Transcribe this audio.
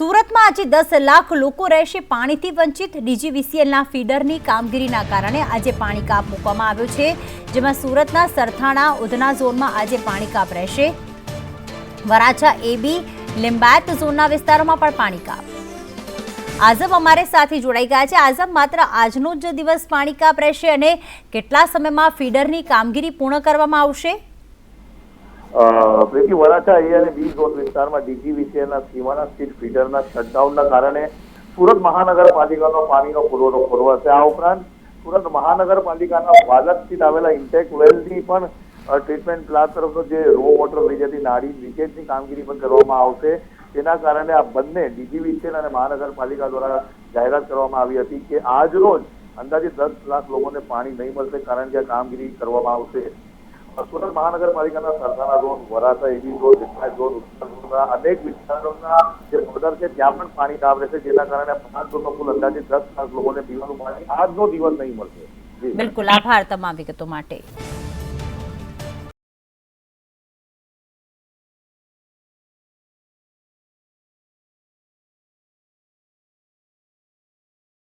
સુરતમાં આજે દસ લાખ લોકો રહેશે પાણીથી વંચિત. ડીજીવીસીએલના ફીડરની કામગીરીના કારણે આજે પાણી કાપ મૂકવામાં આવ્યો છે, જેમાં સુરતના સરથાણા, ઉધના ઝોનમાં આજે પાણી કાપ રહેશે. વરાછા એબી લિંબાયત ઝોનના વિસ્તારોમાં પણ પાણી કાપ આઝમ અમારે સાથે જોડાઈ ગયા છે. આઝમ, માત્ર આજનો જ દિવસ પાણી કાપ રહેશે અને કેટલા સમયમાં ફીડરની કામગીરી પૂર્ણ કરવામાં આવશે? પ્રીતિ વરાછા એ અને બી ઝોન વિસ્તારમાં ડીજીવીસીએલના સીમાના સ્થિત ફીડરના શટડાઉનના કારણે સુરત મહાનગરપાલિકાનો પાણીનો પુરવઠો ખોરવાશે આ ઉપરાંત સુરત મહાનગરપાલિકાના વાલક સ્થિત આવેલા ઇન્ટેક વેલની પણ ટ્રીટમેન્ટ પ્લાન્ટ તરફનો જે રો વોટર લઈ જતી નાળી લીકેજની કામગીરી પણ કરવામાં આવશે. તેના કારણે આ બંને ડીજીવીસીએલ અને મહાનગરપાલિકા દ્વારા જાહેરાત કરવામાં આવી હતી કે આજ રોજ અંદાજે દસ લાખ લોકોને પાણી નહીં મળશે, કારણ કે આ કામગીરી કરવામાં આવશે. સુરત મહાનગરપાલિકાના સરદાના zone, Varachha A B zone વિસ્તાર ઝોન, ઉત્તર અનેક વિસ્તારોના જે બોર્ડર છે, ત્યાં પણ પાણી કાપ રહેશે, જેના કારણે પાંચ ઝોનનો કુલ અંદાજે દસ લાખ લોકોને પીવાનું પાણી આજનો દિવસ નહીં મળશે. બિલકુલ. આભાર તમામ વિગતો માટે.